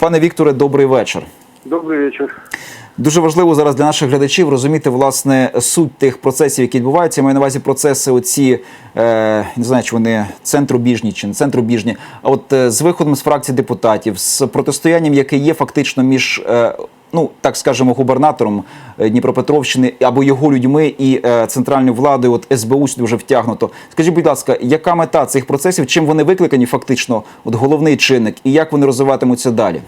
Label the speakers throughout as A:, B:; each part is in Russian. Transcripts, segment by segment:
A: Пане Вікторе, добрий вечір.
B: Добрий вечір.
A: Дуже важливо зараз для наших глядачів розуміти власне суть тих процесів, які відбуваються. Я маю на увазі процеси, оці е, не знаю, чи вони центробіжні чи не центробіжні. А от е, з виходом з фракції депутатів, з протистоянням, яке є фактично між. Е, Ну, так скажемо, губернатором е, Дніпропетровщини або його людьми і е, центральною владою, от СБУ сюди вже втягнуто. Скажіть, будь ласка, яка мета цих процесів? Чим вони викликані фактично? От головний чинник, і як вони розвиватимуться далі?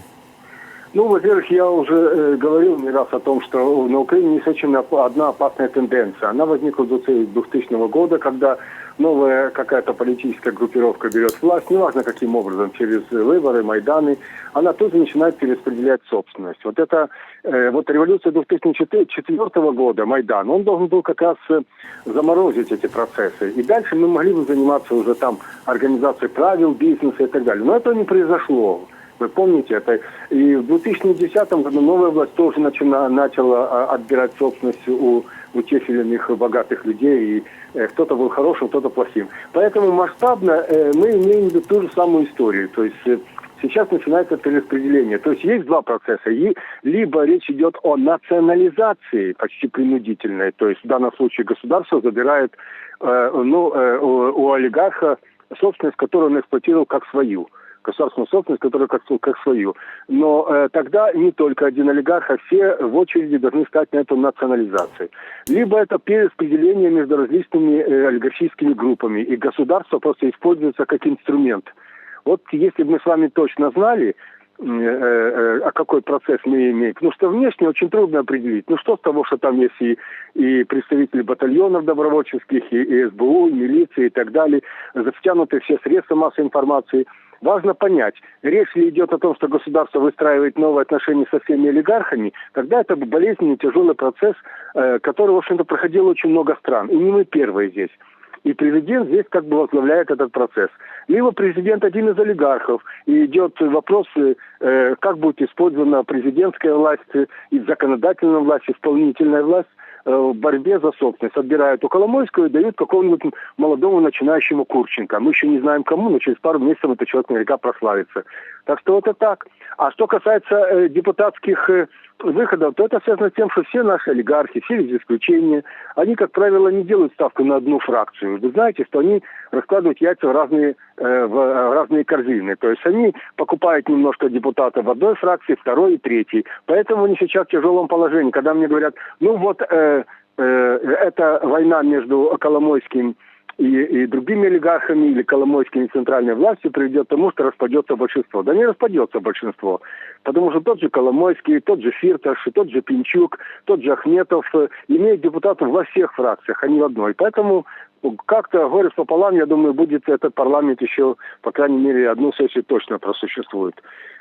B: Ну, во-первых, я уже э, говорил не раз о том, что на Украине есть очень одна опасная тенденция. Она возникла до 2000 года, когда новая какая-то политическая группировка берет власть, неважно каким образом, через выборы, Майданы, она тоже начинает перераспределять собственность. Вот это, э, вот революция 2004 года, Майдан, он должен был как раз э, заморозить эти процессы. И дальше мы могли бы заниматься уже там организацией правил бизнеса и так далее. Но этого не произошло. Вы помните это? И в 2010 году новая власть тоже начала, начала отбирать собственность у, у тех или иных богатых людей. И кто-то был хорошим, кто-то плохим. Поэтому масштабно э, мы имеем ту же самую историю. То есть э, сейчас начинается перераспределение. То есть есть два процесса. Либо речь идет о национализации почти принудительной. То есть в данном случае государство забирает э, ну, э, у олигарха собственность, которую он эксплуатировал как свою государственную собственность, которая как, как свою. Но э, тогда не только один олигарх, а все в очереди должны стать на эту национализацию. Либо это перераспределение между различными э, олигархическими группами, и государство просто используется как инструмент. Вот если бы мы с вами точно знали, а какой процесс мы имеем. Потому что внешне очень трудно определить. Ну что с того, что там есть и, и представители батальонов добровольческих, и, и СБУ, и милиции и так далее, затянуты все средства массовой информации. Важно понять, речь ли идет о том, что государство выстраивает новые отношения со всеми олигархами, тогда это болезненный, тяжелый процесс, э, который, в общем-то, проходил очень много стран. И не мы первые здесь. И президент здесь как бы возглавляет этот процесс. Либо президент один из олигархов, и идет вопрос, э, как будет использована президентская власть, и законодательная власть, исполнительная власть э, в борьбе за собственность. Отбирают у Коломойского и дают какому-нибудь молодому начинающему Курченко. Мы еще не знаем кому, но через пару месяцев этот человек наверняка прославится. Так что это так. А что касается э, депутатских э, выходов, то это связано с тем, что все наши олигархи, все без исключения, они, как правило, не делают ставку на одну фракцию. Вы знаете, что они раскладывают яйца в разные, э, в э, разные корзины. То есть они покупают немножко депутатов в одной фракции, второй и третьей. Поэтому они сейчас в тяжелом положении. Когда мне говорят, ну вот э, э, это война между Коломойским и, и другими олигархами или Коломойскими центральной властью приведет к тому, что распадется большинство. Да не распадется большинство. Потому что тот же Коломойский, тот же Фирташ, тот же Пинчук, тот же Ахметов э, имеют депутатов во всех фракциях, а не в одной. Поэтому как-то горе пополам, я думаю, будет этот парламент еще, по крайней мере, одну сессию точно просуществует.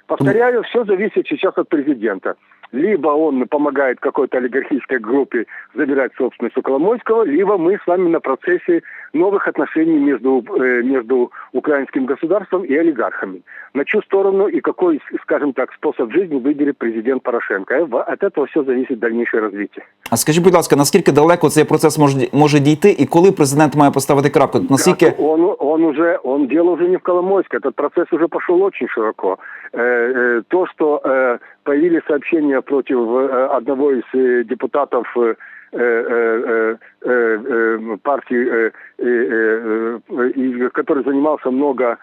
B: Повторяю, все зависит сейчас от президента Либо он помогает какой-то олигархической группе забирать собственность у Коломойского, либо мы с вами на процессе новых отношений между, э, между украинским государством и олигархами. На чью сторону и какой, скажем так, способ жизни выберет президент Порошенко. И в- От этого все зависит дальнейшее развитие.
A: А скажіть, будь ласка, наскільки далеко цей процес може може дійти, і коли президент має поставити крапку? Наскільки
B: Он, он уже, он дело уже не в Коломойске, этот процесс уже пошел очень широко. Э, э, то, что э, появились сообщения против э, одного из депутатов партии, который занимался много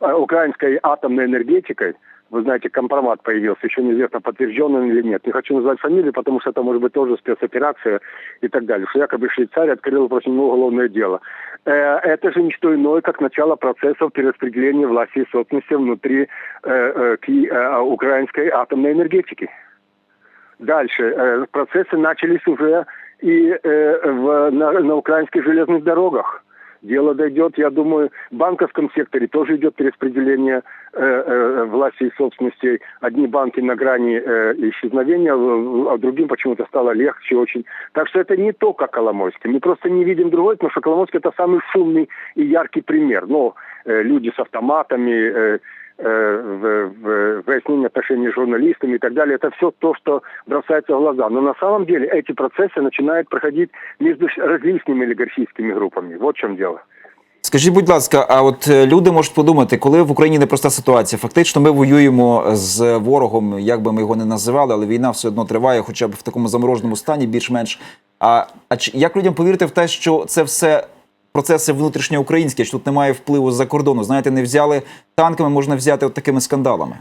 B: украинской атомной энергетикой, вы знаете, компромат появился, еще неизвестно, подтвержден он или нет. Не хочу назвать фамилию, потому что это может быть тоже спецоперация и так далее. Что якобы Швейцария открыла против него уголовное дело. Э, Это же не что иное, как начало процессов перераспределения власти и собственности внутри э, э, украинской атомной энергетики. Дальше. Процессы начались уже и в, на, на украинских железных дорогах. Дело дойдет, я думаю, в банковском секторе тоже идет перераспределение э, э, власти и собственности. Одни банки на грани э, исчезновения, а другим почему-то стало легче очень. Так что это не только Коломойский. Мы просто не видим другой, потому что Коломойский это самый шумный и яркий пример. Но люди с автоматами, выяснение отношений с журналистами и так далее. Это все то, что бросается в глаза. Но на самом деле эти процессы начинают проходить между различными олигархическими группами. Вот в чем дело.
A: Скажіть, будь ласка, а от е, люди можуть подумати, коли в Україні непроста ситуація, фактично ми воюємо з ворогом, як би ми його не називали, але війна все одно триває, хоча б в такому замороженому стані, більш-менш. А, а чи- як людям повірити в те, що це все процеси внутрішньоукраїнські, що тут немає впливу з-за кордону? Знаєте, не взяли танками, можна взяти от такими скандалами.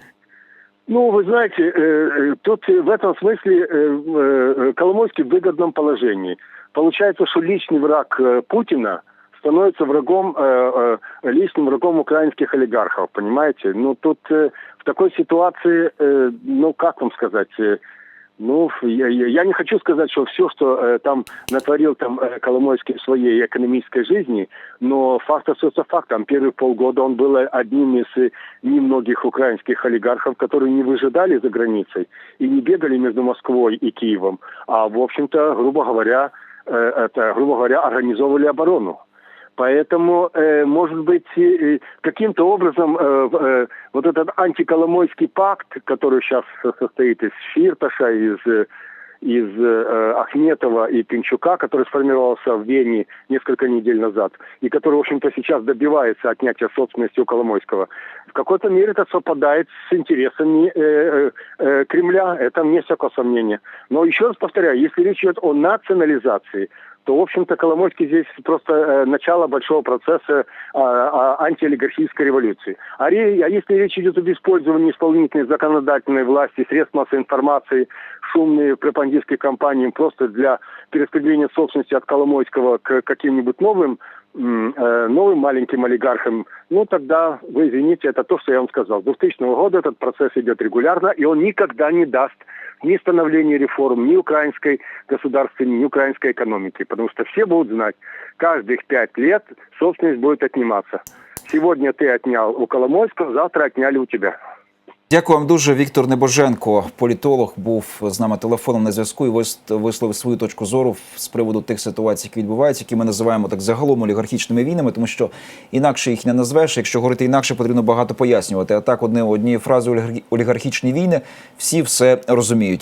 B: Ну, вы знаете, э, э, тут э, в этом смысле э, э, Коломойский в выгодном положении. Получается, что личный враг э, Путина становится врагом, э, э, личным врагом украинских олигархов, понимаете? Ну, тут э, в такой ситуации, э, ну, как вам сказать, э, Ну, я, я- не хочу сказать, что все, что э, там натворил там э, Коломойский в своей экономической жизни, но факт остается фактом. Первые полгода он был одним из э, немногих украинских олигархов, которые не выжидали за границей и не бегали между Москвой и Киевом, а, в общем-то, грубо говоря, э, это, грубо говоря, организовывали оборону. Поэтому, э, может быть, э, каким-то образом э, э, вот этот антиколомойский пакт, который сейчас состоит из Фирташа, из, из э, Ахметова и Пинчука, который сформировался в Вене несколько недель назад, и который, в общем-то, сейчас добивается отнятия собственности у Коломойского, в какой-то мере это совпадает с интересами э, э, э, Кремля. Это вне всякого сомнения. Но еще раз повторяю, если речь идет о национализации, то, в общем-то, Коломойский здесь просто э, начало большого процесса а, а, антиолигархической революции. А, а если речь идет об использовании исполнительной законодательной власти, средств массовой информации, шумные пропагандистские кампании просто для перераспределения собственности от Коломойского к каким-нибудь новым новым маленьким олигархам, ну тогда, вы извините, это то, что я вам сказал. С 2000 года этот процесс идет регулярно, и он никогда не даст ни становления реформ, ни украинской государственной, ни украинской экономики. Потому что все будут знать, каждых пять лет собственность будет отниматься. Сегодня ты отнял у Коломойского, завтра отняли у тебя.
A: Дякую вам дуже. Віктор Небоженко, політолог, був з нами телефоном на зв'язку і вис- висловив свою точку зору з приводу тих ситуацій, які відбуваються, які ми називаємо так загалом олігархічними війнами, тому що інакше їх не назвеш. Якщо говорити інакше, потрібно багато пояснювати. А так, одне однієї фрази олігархічні війни всі все розуміють.